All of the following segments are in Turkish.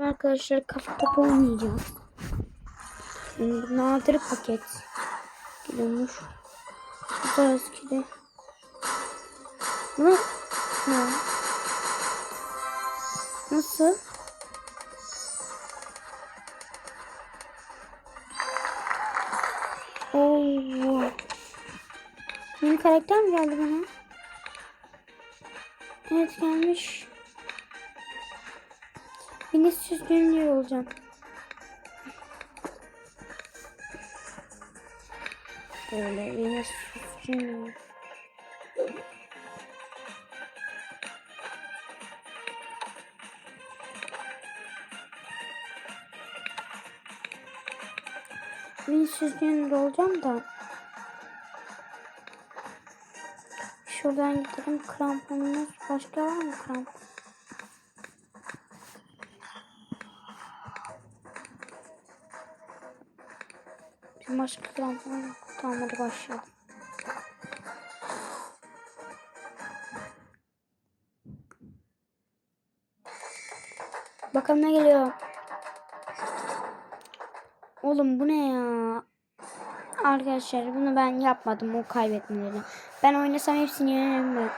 Arkadaşlar kafa topu oynayacağım. Şimdi nadir paket. Geliyormuş. Bu da eskidi. Bu ne? Nasıl? Oo. Yeni karakter mi geldi bana? Evet gelmiş. Vinicius Junior olacağım. Böyle Vinicius Junior. Vinicius Junior olacağım da. Şuradan gidelim kramponumuz. Başka var mı krampon? Başka krampon yok. Tamam hadi başlayalım. Bakalım ne geliyor. Oğlum bu ne ya? Arkadaşlar bunu ben yapmadım o kaybetmeleri. Ben oynasam hepsini yenerim ben.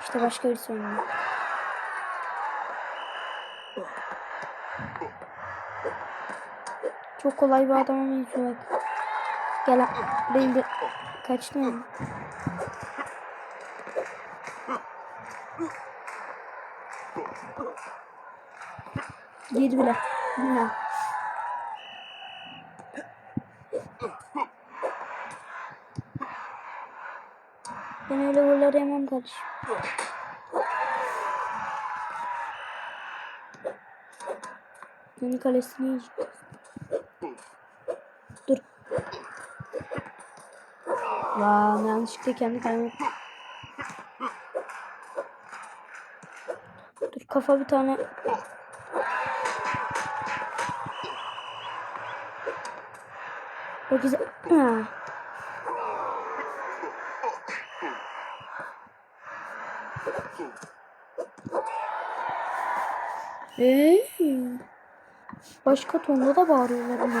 İşte başka birisi oynuyor. Çok kolay bir adama benziyor. Gel de kaçtı mı? Girdi bile. Bile. Ben öyle golleri yemem kardeşim. Yeni kalesini yiyeceğiz. Vaa yanlışlıkla kendi kalemi. Dur kafa bir tane. O güzel. Ha. Ee, başka tonda da bağırıyorlar ama.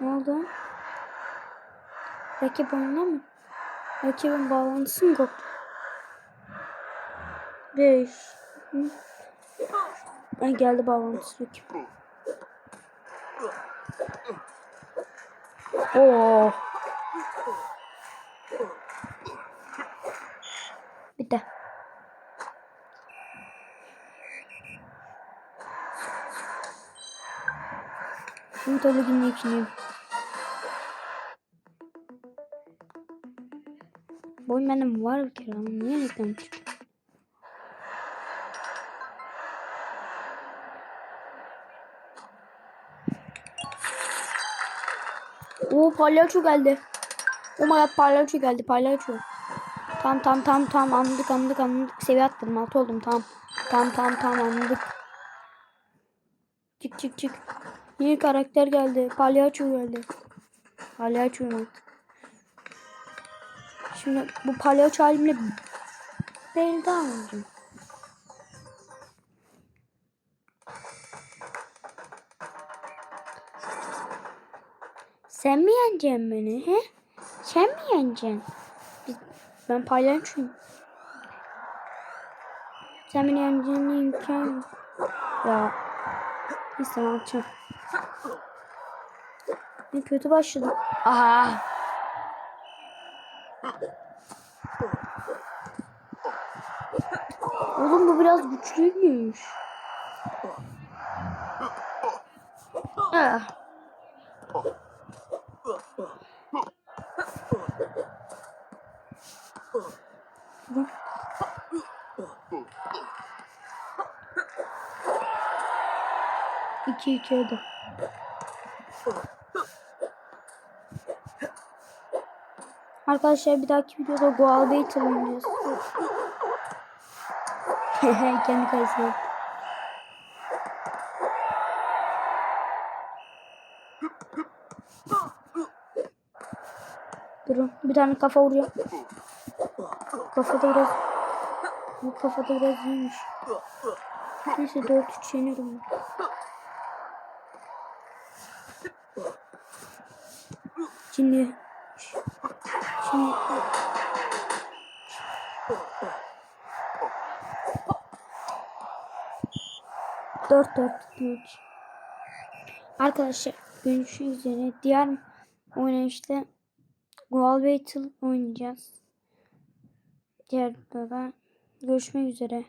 Ne oldu? Rakip oyunda mı? Rakibin bağlantısı mı koptu? 5 Ay geldi bağlantısı rakip. Oo. Bitti. Şimdi tabii ki ne oyun bende mi var bir kere ama niye reklam çıktı? Oo palyaço geldi. Oh my god palyaço geldi palyaço. Tam tam tam tam anladık anladık anladık. Seviye atladım altı oldum tam. Tam tam tam anladık. Çık çık çık. Yeni karakter geldi. Palyaço geldi. Palyaço mu? Şimdi bu palyaço halimle değil daha önce. Sen mi yeneceksin beni he? Sen mi yeneceksin? Ben palyaçoyum. Sen beni yeneceğine imkan. Ya. Neyse ben atacağım. Ne kötü başladım. Aha. Oğlum bu biraz güçlüymüş. İki iki oldu. Arkadaşlar bir dahaki videoda Goal Battle oynayacağız. Kendi kalesine. Durun. Bir tane kafa vuruyor. Kafada biraz bu kafada biraz iyiymiş. Neyse 4-3 yeniyorum. ben. Şimdi şimdi dört dört üç. Arkadaşlar görüşmek üzere. Diğer oynayışta Goal Battle oynayacağız. Diğer baba görüşmek üzere.